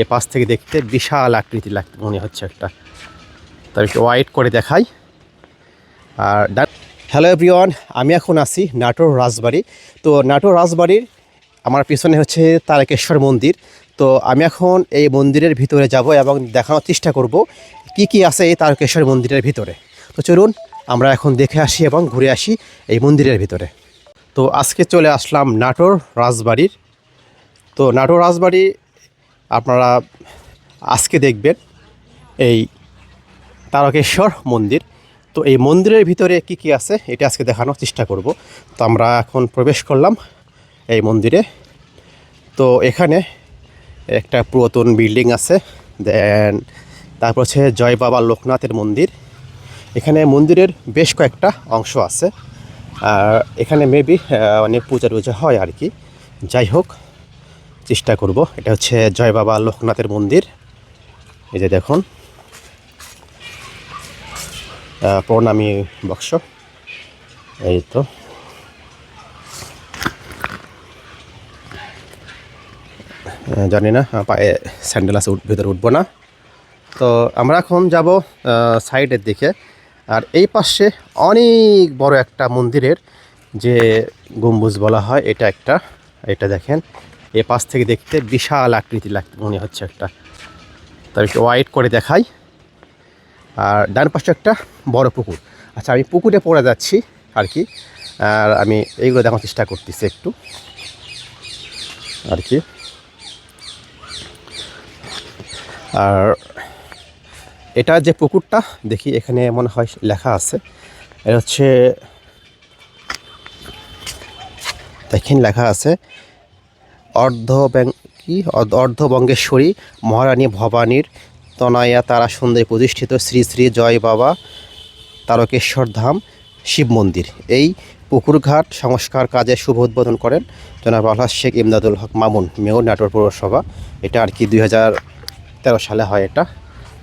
এ পাশ থেকে দেখতে বিশাল আকৃতি লাগ মনে হচ্ছে একটা। তবে একটু ওয়াইট করে দেখাই। আর হ্যালো এভরিওয়ান আমি এখন আছি নাটোর রাজবাড়ি। তো নাটোর রাজবাড়ির আমার পিছনে হচ্ছে তারকেশ্বর মন্দির। তো আমি এখন এই মন্দিরের ভিতরে যাব এবং দেখানোর চেষ্টা করব কি কি আছে এই তারকেশ্বর মন্দিরের ভিতরে। তো চলুন, আমরা এখন দেখে আসি এবং ঘুরে আসি এই মন্দিরের ভিতরে। তো আজকে চলে আসলাম নাটোর রাজবাড়ির। তো নাটোর রাজবাড়ি আপনারা আজকে দেখবেন এই তারকেশ্বর মন্দির। তো এই মন্দিরের ভিতরে কি কি আছে, এটা আজকে দেখানোর চেষ্টা করব। তো আমরা এখন প্রবেশ করলাম এই মন্দিরে। তো এখানে একটা পুরাতন বিল্ডিং আছে, দেন তারপর হচ্ছে জয় বাবা লোকনাথের মন্দির। এখানে মন্দিরের বেশ কয়েকটা অংশ আছে। আর এখানে মেবি অনেক পূজা টুজা হয় আর কি। যাই হোক চেষ্টা করব। এটা হচ্ছে জয় বাবা লোকনাথের মন্দির। এই যে দেখুন। প্রণামী বক্স। এই তো। জানি না পায়ে স্যান্ডেল আছে ভিতরে উঠবো না। তো আমরা এখন যাব সাইডের দিকে। আর এই পাশে অনেক বড় একটা মন্দিরের যে গম্বুজ বলা হয়, এটা একটা। এটা দেখেন এ পাশ থেকে দেখতে বিশাল আকৃতি লাগ মনে হচ্ছে একটা। তবে একটু ওয়াইট করে দেখাই। আর ডান পাশে একটা বড় পুকুর। আচ্ছা আমি পুকুরে পড়ে যাচ্ছি আর কি। আর আমি এইগুলো দেখার চেষ্টা করতেছি একটু। আর কি। আর এটা যে পুকুরটা, দেখি এখানে মনে হয় লেখা আছে। এটা হচ্ছে, দেখেন লেখা আছে অর্ধ কি? অর্ধ- অর্ধবঙ্গেশ্বরী মহারানী ভবানীর তনয়া তারা সুন্দরী প্রতিষ্ঠিত শ্রী শ্রী জয় বাবা তারকেশ্বর ধাম, শিব মন্দির। এই পুকুরঘাট সংস্কার কাজে শুভ উদ্বোধন করেন জনাব আলহাজ শেখ ইমদাদুল হক মামুন, মেয়র, নাটোর পৌরসভা। এটা আর কি দুই হাজার তেরো সালে হয় এটা।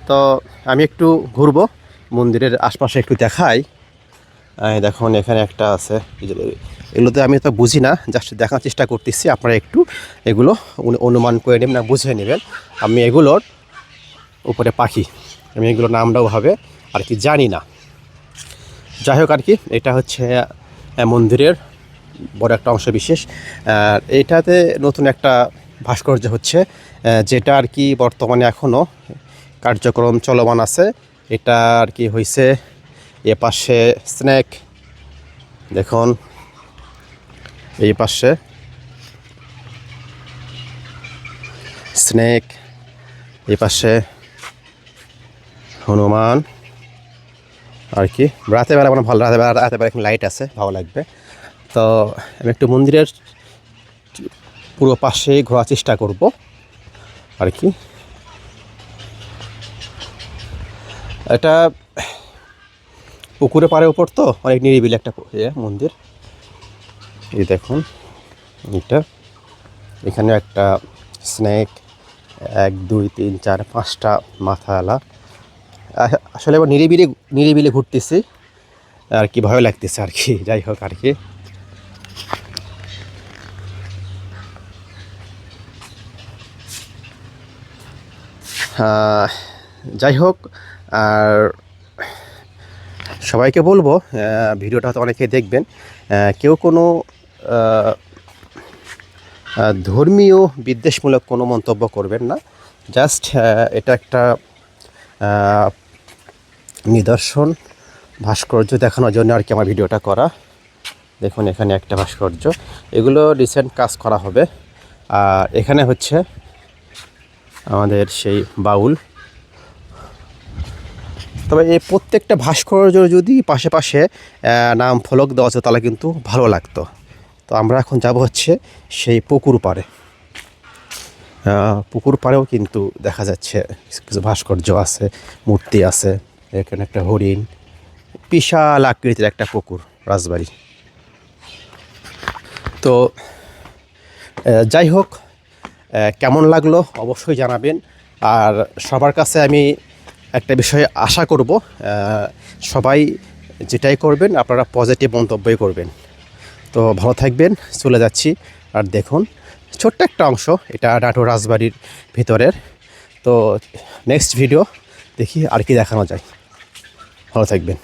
তো আমি একটু ঘুরবো, মন্দিরের আশপাশে একটু দেখাই। দেখুন, এখানে একটা আছে। এগুলোতে আমি তো বুঝি না, জাস্ট দেখার চেষ্টা করতেছি, আপনারা একটু এগুলো অনু- অনুমান করে নেবেন, না বুঝে নেবেন। আমি এগুলোর উপরে পাখি, আমি এগুলোর নামটাও হবে আর কি জানি না। যাই হোক আর কি, এটা হচ্ছে মন্দিরের বড় একটা অংশ বিশেষ। আর এটাতে নতুন একটা ভাস্কর্য হচ্ছে যেটা আর কি বর্তমানে এখনও কার্যক্রম চলমান আছে। এটা আর কি হয়েছে এ পাশে স্ন্যাক দেখুন এই পাশে স্নেক এই পাশে হনুমান, আর কি, রাতের বেলা মানে ভালো, রাতের বেলা রাতের বেলা এখানে লাইট আছে, ভালো লাগবে। তো আমি একটু মন্দিরের পুরো পাশে ঘোরার চেষ্টা করব, আর কি। এটা পুকুরে পাড়ের উপর তো, অনেক নিরিবিলি একটা ইয়ে মন্দির। এই দেখুন, এটা। এখানে একটা স্নেক, এক, দুই, তিন, চার, পাঁচটা মাথাওয়ালা। আসলে এবার নিরিবিলি নিরিবিলি ঘুরতেছি। আর কি ভয় লাগতেছে আর কি, যাই হোক আর কি। যাই হোক, আর সবাইকে বলব ভিডিওটা হয়তো অনেকে দেখবেন কেউ কোনো ধর্মীয় বিদ্বেষমূলক কোনো মন্তব্য করবেন না জাস্ট এটা একটা নিদর্শন, ভাস্কর্য দেখানোর জন্য আর কি আমার ভিডিওটা করা। দেখুন এখানে একটা ভাস্কর্য, এগুলো রিসেন্ট কাজ করা হবে। আর এখানে হচ্ছে আমাদের সেই বাউল। তবে এই প্রত্যেকটা ভাস্কর্য যদি পাশে পাশে নাম, ফলক দেওয়া আছে, তাহলে কিন্তু ভালো লাগতো। তো আমরা এখন যাব হচ্ছে সেই পুকুর পাড়ে। পুকুর পাড়েও কিন্তু দেখা যাচ্ছে কিছু ভাস্কর্য আছে, মূর্তি আছে, এখানে একটা হরিণ, বিশাল আকৃতির একটা পুকুর, রাজবাড়ি। তো যাই হোক কেমন লাগল অবশ্যই জানাবেন। আর সবার কাছে আমি একটা বিষয়ে আশা করব সবাই যেটাই করবেন, আপনারা পজিটিভ মন্তব্যই করবেন। তো ভালো থাকবেন, চলে যাচ্ছি, আর দেখুন, ছোট্ট একটা অংশ, এটা নাটো রাজবাড়ির ভিতরের। তো নেক্সট ভিডিও দেখি আর কি দেখানো যায়। ভালো থাকবেন।